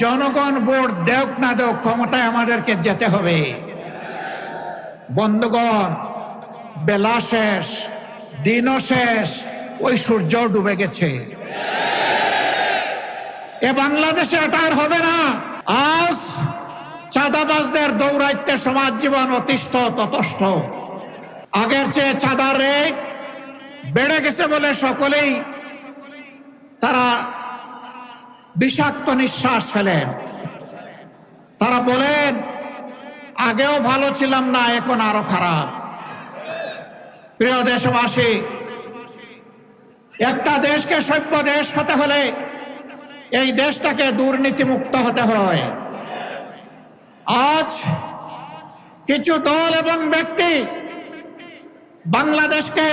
জনগণ ভোট দেওক না দেওক ক্ষমতায় আমাদেরকে যেতে হবে। বন্ধুগণ, বেলা শেষ, দিনও শেষ, ওই সূর্য ডুবে গেছে। এ বাংলাদেশে এটা আর হবে না। আজ চাঁদাবাজদের দৌরাইতে সমাজ জীবন অতিষ্ঠ, ততষ্ঠ। আগের চেয়ে চাঁদার রেট বেড়ে গেছে বলে সকলেই তারা বিষাক্ত নিঃশ্বাস ফেলেন। তারা বলেন, আগেও ভালো ছিলাম না, এখন আরও খারাপ। প্রিয় দেশবাসী, একটা দেশকে সভ্য দেশ হতে হলে এই দেশটাকে দুর্নীতিমুক্ত হতে হয়। আজ কিছু দল এবং ব্যক্তি বাংলাদেশকে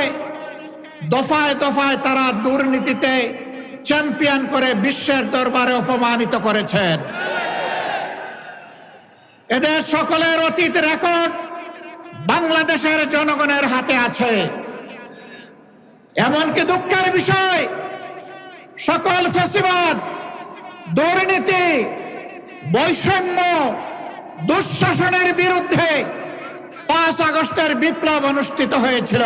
দফায় দফায় তারা দুর্নীতিতে চ্যাম্পিয়ন করে বিশ্বের দরবারে অপমানিত করেছেন। এদের সকলের অতীত রেকর্ড বাংলাদেশের জনগণের হাতে আছে। এমনকি দুঃখের বিষয়, সকল ফেসিবাদ, দুর্নীতি, বৈষম্য, দুঃশাসনের বিরুদ্ধে পাঁচ আগস্টের বিপ্লব অনুষ্ঠিত হয়েছিল।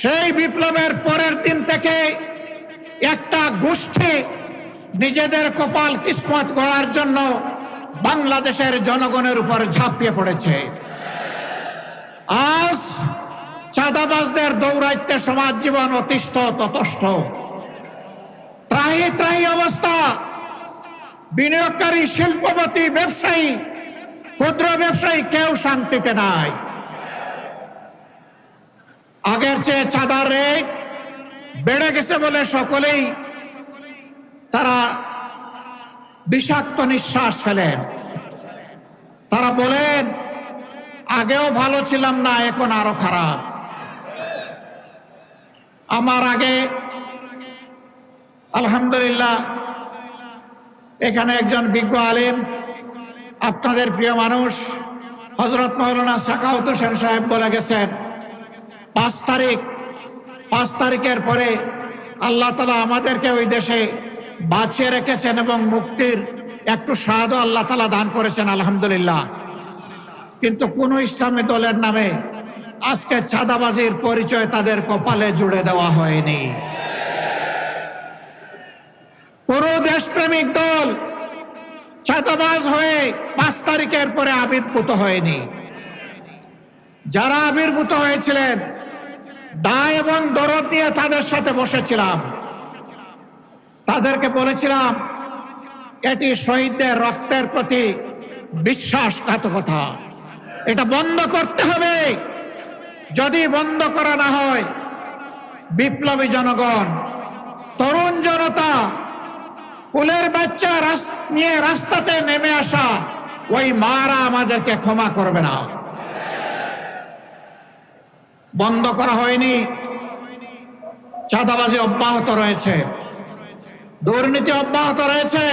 সেই বিপ্লবের পরের দিন থেকে একটা গোষ্ঠী নিজেদের কপাল কিসমত গড়ার জন্য বাংলাদেশের জনগণের উপর ঝাঁপিয়ে পড়েছে। আজ চাঁদাবাজদের দৌরাইতে সমাজ জীবন অতিষ্ঠ, ততষ্ঠ। ত্রাহি ত্রাহি অবস্থা। বিনিয়োগকারী, শিল্পপতি, ব্যবসায়ী, ক্ষুদ্র ব্যবসায়ী কেউ শান্তিতে নাই। আগের চেয়ে চাঁদার রেট বেড়ে গেছে বলে সকলেই তারা বিষাক্ত নিঃশ্বাস ফেলেন। তারা বলেন, আগেও ভালো ছিলাম না, এখন আরও খারাপ। আমার আগে, আলহামদুলিল্লাহ, এখানে একজন বিজ্ঞ আলেম, আপনাদের প্রিয় মানুষ হজরত মৌলানা সাকাউত হোসেন সাহেব বলে গেছেন, পাঁচ তারিখ পাঁচ তারিখের পরে আল্লাহ তালা আমাদেরকে ওই দেশে বাঁচিয়ে রেখেছেন এবং মুক্তির একটু স্বাদও আল্লাহ তালা দান করেছেন, আলহামদুলিল্লাহ। কিন্তু কোন ইসলামী দলের নামে আজকে চাঁদাবাজির পরিচয় তাদের কপালে জুড়ে দেওয়া হয়নি। কোন দেশপ্রেমিক দল ছাতাবাজ হয়ে পাঁচ তারিখের পরে আবির্ভূত হয়নি। যারা আবির্ভূত হয়েছিলেন দায় এবং দরদ নিয়ে তাদের সাথে বসেছিলাম। তাদেরকে বলেছিলাম, এটি শহীদদের রক্তের প্রতি বিশ্বাসঘাতকতা। এটা বন্ধ করতে হবে। যদি বন্ধ করা না হয়, বিপ্লবী জনগণ, তরুণ জনতা, কুলের বাচ্চা নিয়ে রাস্তাতে নেমে আসা, ওই মারা আমাদেরকে ক্ষমা করবে না। বন্ধ করা হয়নি। চাঁদাবাজি অব্যাহত রয়েছে। দুর্নীতি অব্যাহত রয়েছে।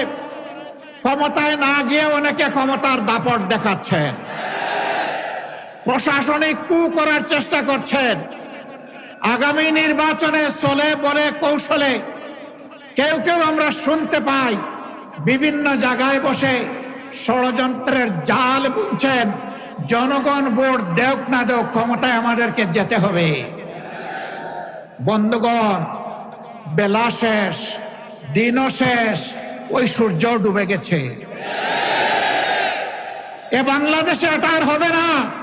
ক্ষমতায় না গিয়ে অনেকে ক্ষমতার দাপট দেখাচ্ছেন। প্রশাসনিক কু করার চেষ্টা করছেন। আগামী নির্বাচনে চলে বলে কৌশলে কেউ কেউ আমরা শুনতে পাই। বিভিন্ন জায়গায় বসে ষড়যন্ত্রের জাল বুনছেন। জনগণ ভোট দেওক না দেওক ক্ষমতায় আমাদেরকে যেতে হবে। বন্ধুগণ, বেলা শেষ, দিনও শেষ, ওই সূর্য ডুবে গেছে। এ বাংলাদেশে এটা আর হবে না।